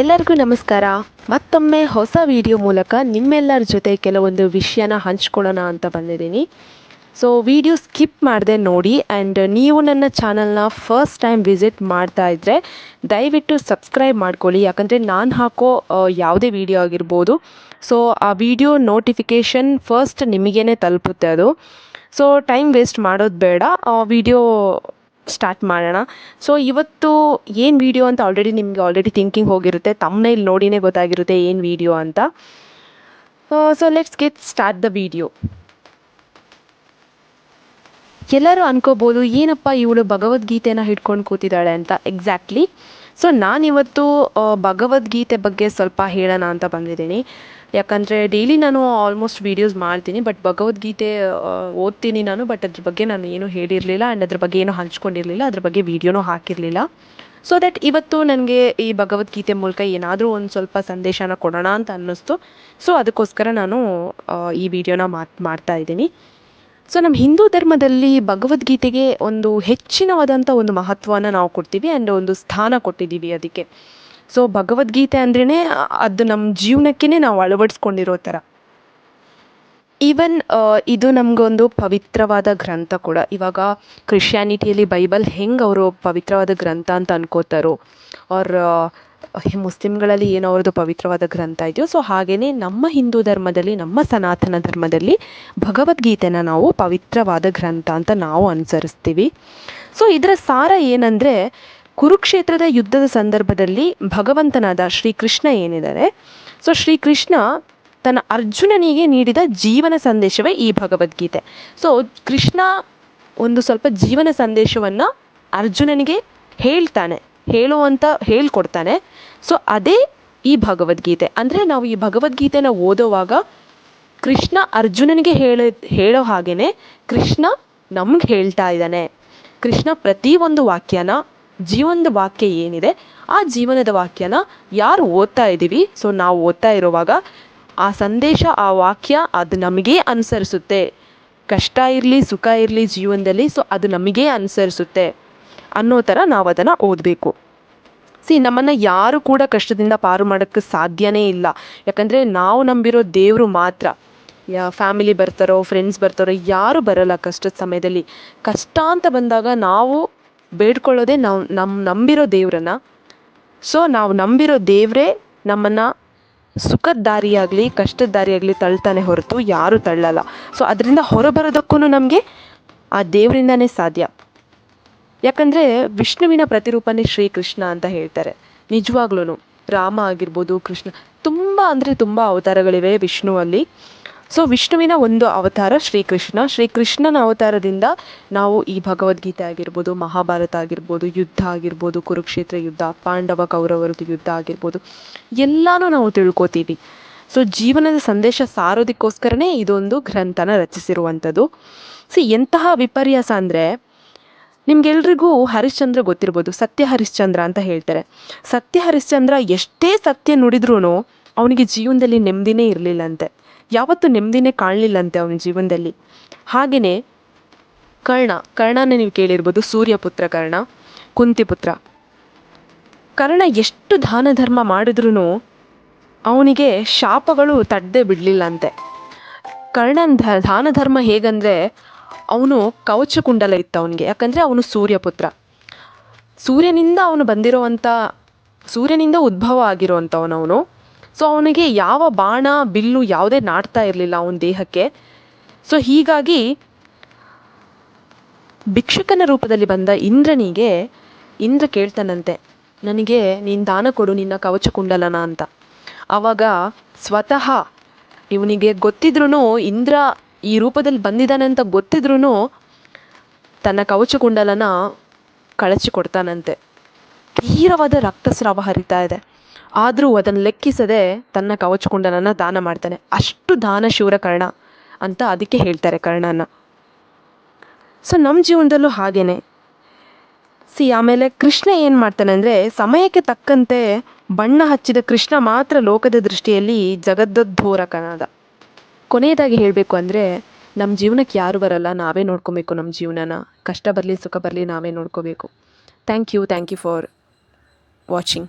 ಎಲ್ಲರಿಗೂ ನಮಸ್ಕಾರ. ಮತ್ತೊಮ್ಮೆ ಹೊಸ ವಿಡಿಯೋ ಮೂಲಕ ನಿಮ್ಮೆಲ್ಲರ ಜೊತೆ ಕೆಲವೊಂದು ವಿಷಯನ ಹಂಚ್ಕೊಳ್ಳೋಣ ಅಂತ ಬಂದಿದ್ದೀನಿ. ಸೊ ವಿಡಿಯೋ ಸ್ಕಿಪ್ ಮಾಡದೆ ನೋಡಿ ಆ್ಯಂಡ್ ನೀವು ನನ್ನ ಚಾನಲ್ನ ಫಸ್ಟ್ ಟೈಮ್ ವಿಸಿಟ್ ಮಾಡ್ತಾ ಇದ್ದರೆ ದಯವಿಟ್ಟು ಸಬ್ಸ್ಕ್ರೈಬ್ ಮಾಡ್ಕೊಳ್ಳಿ. ಯಾಕಂದರೆ ನಾನು ಹಾಕೋ ಯಾವುದೇ ವಿಡಿಯೋ ಆಗಿರ್ಬೋದು. ಸೊ ಆ ವಿಡಿಯೋ ನೋಟಿಫಿಕೇಷನ್ ಫಸ್ಟ್ ನಿಮಗೇ ತಲುಪುತ್ತೆ ಅದು. ಸೊ ಟೈಮ್ ವೇಸ್ಟ್ ಮಾಡೋದು ಬೇಡ. ವಿಡಿಯೋ ಸ್ಟಾರ್ಟ್ ಮಾಡೋಣ. ಸೊ ಇವತ್ತು ಏನು ವಿಡಿಯೋ ಅಂತ ಆಲ್ರೆಡಿ ನಿಮಗೆ ಆಲ್ರೆಡಿ ಥಿಂಕಿಂಗ್ ಹೋಗಿರುತ್ತೆ ತಮ್ಮನೇಲಿ ನೋಡಿನೇ ಗೊತ್ತಾಗಿರುತ್ತೆ ಏನು ವಿಡಿಯೋ ಅಂತ. So let's get start the video ಎಲ್ಲರೂ ಅನ್ಕೋಬೋದು, ಏನಪ್ಪ ಇವಳು ಭಗವದ್ಗೀತೆನ ಹಿಡ್ಕೊಂಡು ಕೂತಿದ್ದಾಳೆ ಅಂತ? ಎಕ್ಸಾಕ್ಟ್ಲಿ ಸೊ ನಾನಿವತ್ತು ಭಗವದ್ಗೀತೆ ಬಗ್ಗೆ ಸ್ವಲ್ಪ ಹೇಳೋಣ ಅಂತ ಬಂದಿದ್ದೀನಿ. ಯಾಕಂದರೆ ಡೈಲಿ ನಾನು ಆಲ್ಮೋಸ್ಟ್ ವೀಡಿಯೋಸ್ ಮಾಡ್ತೀನಿ ಬಟ್ ಭಗವದ್ಗೀತೆ ಓದ್ತೀನಿ ನಾನು ಬಟ್ ಅದ್ರ ಬಗ್ಗೆ ನಾನು ಏನೂ ಹೇಳಿರಲಿಲ್ಲ ಆ್ಯಂಡ್ ಅದ್ರ ಬಗ್ಗೆ ಏನೂ ಹಂಚ್ಕೊಂಡಿರಲಿಲ್ಲ, ಅದ್ರ ಬಗ್ಗೆ ವೀಡಿಯೋನೂ ಹಾಕಿರಲಿಲ್ಲ. ಸೊ ದಟ್ ಇವತ್ತು ನನಗೆ ಈ ಭಗವದ್ಗೀತೆ ಮೂಲಕ ಏನಾದರೂ ಒಂದು ಸ್ವಲ್ಪ ಸಂದೇಶನ ಕೊಡೋಣ ಅಂತ ಅನ್ನಿಸ್ತು. ಸೊ ಅದಕ್ಕೋಸ್ಕರ ನಾನು ಈ ವಿಡಿಯೋನ ಮಾತು, ಮಾಡ್ತಾ ಇದ್ದೀನಿ. ಸೊ ನಮ್ಮ ಹಿಂದೂ ಧರ್ಮದಲ್ಲಿ ಭಗವದ್ಗೀತೆಗೆ ಒಂದು ಹೆಚ್ಚಿನವಾದಂಥ ಒಂದು ಮಹತ್ವನ ನಾವು ಕೊಡ್ತೀವಿ ಆ್ಯಂಡ್ ಒಂದು ಸ್ಥಾನ ಕೊಟ್ಟಿದ್ದೀವಿ ಅದಕ್ಕೆ. ಸೊ ಭಗವದ್ಗೀತೆ ಅಂದ್ರೇ ಅದು ನಮ್ಮ ಜೀವನಕ್ಕೇ ನಾವು ಅಳವಡಿಸ್ಕೊಂಡಿರೋ ಥರ. ಈವನ್ ಇದು ನಮಗೊಂದು ಪವಿತ್ರವಾದ ಗ್ರಂಥ ಕೂಡ. ಇವಾಗ ಕ್ರಿಶ್ಚಿಯಾನಿಟಿಯಲ್ಲಿ ಬೈಬಲ್ ಹೆಂಗೆ ಅವರು ಪವಿತ್ರವಾದ ಗ್ರಂಥ ಅಂತ ಅನ್ಕೋತಾರೋ ಅವ್ರ ಮುಸ್ಲಿಮ್ಗಳಲ್ಲಿ ಏನು ಅವ್ರದ್ದು ಪವಿತ್ರವಾದ ಗ್ರಂಥ ಇದೆಯೋ, ಸೊ ಹಾಗೆಯೇ ನಮ್ಮ ಹಿಂದೂ ಧರ್ಮದಲ್ಲಿ, ನಮ್ಮ ಸನಾತನ ಧರ್ಮದಲ್ಲಿ ಭಗವದ್ಗೀತೆನ ನಾವು ಪವಿತ್ರವಾದ ಗ್ರಂಥ ಅಂತ ನಾವು ಅನುಸರಿಸ್ತೀವಿ. ಸೊ ಇದರ ಸಾರ ಏನಂದರೆ, ಕುರುಕ್ಷೇತ್ರದ ಯುದ್ಧದ ಸಂದರ್ಭದಲ್ಲಿ ಭಗವಂತನಾದ ಶ್ರೀಕೃಷ್ಣ ಏನಿದ್ದಾರೆ, ಸೊ ಶ್ರೀಕೃಷ್ಣ ತನ್ನ ಅರ್ಜುನನಿಗೆ ನೀಡಿದ ಜೀವನ ಸಂದೇಶವೇ ಈ ಭಗವದ್ಗೀತೆ. ಸೊ ಕೃಷ್ಣ ಒಂದು ಸ್ವಲ್ಪ ಜೀವನ ಸಂದೇಶವನ್ನು ಅರ್ಜುನನಿಗೆ ಹೇಳ್ತಾನೆ. ಹೇಳುವಂತ ಹೇಳ್ಕೊಡ್ತಾನೆ. ಸೊ ಅದೇ ಈ ಭಗವದ್ಗೀತೆ. ಅಂದರೆ ನಾವು ಈ ಭಗವದ್ಗೀತೆನ ಓದೋವಾಗ ಕೃಷ್ಣ ಅರ್ಜುನನಿಗೆ ಹೇಳ, ಹೇಳೋ ಹಾಗೆಯೇ ಕೃಷ್ಣ ನಮ್ಗೆ ಹೇಳ್ತಾ ಇದ್ದಾನೆ. ಕೃಷ್ಣ ಪ್ರತಿ ಒಂದು ವಾಕ್ಯನ, ಜೀವನದ ವಾಕ್ಯ ಏನಿದೆ, ಆ ಜೀವನದ ವಾಕ್ಯನ ಯಾರು ಓದ್ತಾ ಇದ್ದೀವಿ? ಸೊ ನಾವು ಓದ್ತಾ ಇರುವಾಗ ಆ ಸಂದೇಶ, ಆ ವಾಕ್ಯ ಅದು ನಮಗೇ ಅನುಸರಿಸುತ್ತೆ. ಕಷ್ಟ ಇರಲಿ, ಸುಖ ಇರಲಿ ಜೀವನದಲ್ಲಿ ಸೊ ಅದು ನಮಗೇ ಅನುಸರಿಸುತ್ತೆ. ಅನ್ನೋ ಥರ ನಾವು ಅದನ್ನು ಓದಬೇಕು. ಸಿ ನಮ್ಮನ್ನು ಯಾರು ಕೂಡ ಕಷ್ಟದಿಂದ ಪಾರು ಮಾಡೋಕ್ಕೆ ಸಾಧ್ಯನೇ ಇಲ್ಲ. ಯಾಕಂದರೆ ನಾವು ನಂಬಿರೋ ದೇವರು ಮಾತ್ರ. ಯಾ ಫ್ಯಾಮಿಲಿ ಬರ್ತಾರೋ ಫ್ರೆಂಡ್ಸ್ ಬರ್ತಾರೋ, ಯಾರು ಬರಲ್ಲ ಕಷ್ಟದ ಸಮಯದಲ್ಲಿ. ಕಷ್ಟ ಅಂತ ಬಂದಾಗ ನಾವು ಬೇಡ್ಕೊಳ್ಳೋದೇ ನಾವು ನಮ್ಮ ನಂಬಿರೋ ದೇವ್ರನ್ನ. ಸೊ ನಾವು ನಂಬಿರೋ ದೇವರೇ ನಮ್ಮನ್ನು ಸುಖದ ದಾರಿಯಾಗಲಿ, ಕಷ್ಟದ ದಾರಿಯಾಗಲಿ ತಳ್ತಾನೆ ಹೊರತು ಯಾರೂ ತಳ್ಳಲ್ಲ. ಸೊ ಅದರಿಂದ ಹೊರಬರೋದಕ್ಕೂ ನಮಗೆ ಆ ದೇವರಿಂದನೇ ಸಾಧ್ಯ. ಯಾಕಂದರೆ ವಿಷ್ಣುವಿನ ಪ್ರತಿರೂಪನೇ ಶ್ರೀಕೃಷ್ಣ ಅಂತ ಹೇಳ್ತಾರೆ. ನಿಜವಾಗ್ಲೂ ರಾಮ ಆಗಿರ್ಬೋದು, ಕೃಷ್ಣ, ತುಂಬ ಅಂದರೆ ತುಂಬ ಅವತಾರಗಳಿವೆ ವಿಷ್ಣುವಲ್ಲಿ. ಸೊ ವಿಷ್ಣುವಿನ ಒಂದು ಅವತಾರ ಶ್ರೀಕೃಷ್ಣ. ಶ್ರೀಕೃಷ್ಣನ ಅವತಾರದಿಂದ ನಾವು ಈ ಭಗವದ್ಗೀತೆ ಆಗಿರ್ಬೋದು, ಮಹಾಭಾರತ ಆಗಿರ್ಬೋದು, ಯುದ್ಧ ಆಗಿರ್ಬೋದು, ಕುರುಕ್ಷೇತ್ರ ಯುದ್ಧ, ಪಾಂಡವ ಕೌರವರದ್ದು ಯುದ್ಧ ಆಗಿರ್ಬೋದು, ಎಲ್ಲನೂ ನಾವು ತಿಳ್ಕೊತೀವಿ. ಸೊ ಜೀವನದ ಸಂದೇಶ ಸಾರೋದಕ್ಕೋಸ್ಕರನೇ ಇದೊಂದು ಗ್ರಂಥನ ರಚಿಸಿರುವಂಥದ್ದು. ಸೊ ಎಂತಹ ವಿಪರ್ಯಾಸ ಅಂದರೆ ನಿಮ್ಗೆಲ್ರಿಗೂ ಹರಿಶ್ಚಂದ್ರ ಗೊತ್ತಿರ್ಬೋದು, ಸತ್ಯ ಹರಿಶ್ಚಂದ್ರ ಅಂತ ಹೇಳ್ತಾರೆ. ಸತ್ಯ ಹರಿಶ್ಚಂದ್ರ ಎಷ್ಟೇ ಸತ್ಯ ನುಡಿದ್ರೂ ಅವನಿಗೆ ಜೀವನದಲ್ಲಿ ನೆಮ್ಮದಿನೇ ಇರಲಿಲ್ಲಂತೆ. ಯಾವತ್ತೂ ನೆಮ್ಮದಿನೇ ಕಾಣಲಿಲ್ಲಂತೆ ಅವನ ಜೀವನದಲ್ಲಿ. ಹಾಗೆಯೇ ಕರ್ಣ, ಕರ್ಣನ ನೀವು ಕೇಳಿರ್ಬೋದು, ಸೂರ್ಯಪುತ್ರ ಕರ್ಣ ಕುಂತಿಪುತ್ರ ಕರ್ಣ ಎಷ್ಟು ದಾನ ಧರ್ಮ ಮಾಡಿದ್ರೂ ಅವನಿಗೆ ಶಾಪಗಳು ತಡ್ದೆ ಬಿಡಲಿಲ್ಲಂತೆ. ಕರ್ಣನ ದಾನ ಧರ್ಮ ಹೇಗಂದರೆ ಅವನು ಕವಚ ಕುಂಡಲ ಇತ್ತು ಅವನಿಗೆ. ಯಾಕಂದರೆ ಅವನು ಸೂರ್ಯಪುತ್ರ. ಸೂರ್ಯನಿಂದ ಅವನು ಬಂದಿರುವಂಥ ಸೂರ್ಯನಿಂದ ಉದ್ಭವ ಆಗಿರುವಂಥವನವನು ಸೊ ಅವನಿಗೆ ಯಾವ ಬಾಣ, ಬಿಲ್ಲು ಯಾವುದೇ ನಾಟ್ತಾ ಇರಲಿಲ್ಲ ಅವನ ದೇಹಕ್ಕೆ. ಸೊ ಹೀಗಾಗಿ ಭಿಕ್ಷುಕನ ರೂಪದಲ್ಲಿ ಬಂದ ಇಂದ್ರನಿಗೆ ಇಂದ್ರ ಕೇಳ್ತಾನಂತೆ, ನನಗೆ ನೀನು ದಾನ ಕೊಡು ನಿನ್ನ ಕವಚ ಕುಂಡಲನ ಅಂತ. ಆವಾಗ ಸ್ವತಃ ಇವನಿಗೆ ಗೊತ್ತಿದ್ರೂ ಇಂದ್ರ ಈ ರೂಪದಲ್ಲಿ ಬಂದಿದ್ದಾನೆ ಅಂತ ಗೊತ್ತಿದ್ರೂ ತನ್ನ ಕವಚ ಕುಂಡಲನ ಕಳಚಿ ಕೊಡ್ತಾನಂತೆ. ತೀವ್ರವಾದ ರಕ್ತಸ್ರಾವ ಹರಿತಾ ಇದೆ. ಆದರೂ ಅದನ್ನು ಲೆಕ್ಕಿಸದೆ ತನ್ನ ಕವಚ ಕುಂಡಲನ ದಾನ ಮಾಡ್ತಾನೆ. ಅಷ್ಟು ದಾನಶೂರ ಕರ್ಣ ಅಂತ ಅದಕ್ಕೆ ಹೇಳ್ತಾರೆ ಕರ್ಣನ. ಸೊ ನಮ್ಮ ಜೀವನದಲ್ಲೂ ಹಾಗೇನೆ. ಸಿ, ಆಮೇಲೆ ಕೃಷ್ಣ ಏನು ಮಾಡ್ತಾನೆ ಅಂದರೆ ಸಮಯಕ್ಕೆ ತಕ್ಕಂತೆ ಬಣ್ಣ ಹಚ್ಚಿದ ಕೃಷ್ಣ ಮಾತ್ರ ಲೋಕದ ದೃಷ್ಟಿಯಲ್ಲಿ ಜಗದ್ದೋರಕನಾದ ಕೊನೆಯದಾಗಿ ಹೇಳಬೇಕು ಅಂದರೆ ನಮ್ಮ ಜೀವನಕ್ಕೆ ಯಾರು ಬರಲ್ಲ, ನಾವೇ ನೋಡ್ಕೊಬೇಕು ನಮ್ಮ ಜೀವನನ. ಕಷ್ಟ ಬರಲಿ, ಸುಖ ಬರಲಿ, ನಾವೇ ನೋಡ್ಕೋಬೇಕು. Thank you thank you for watching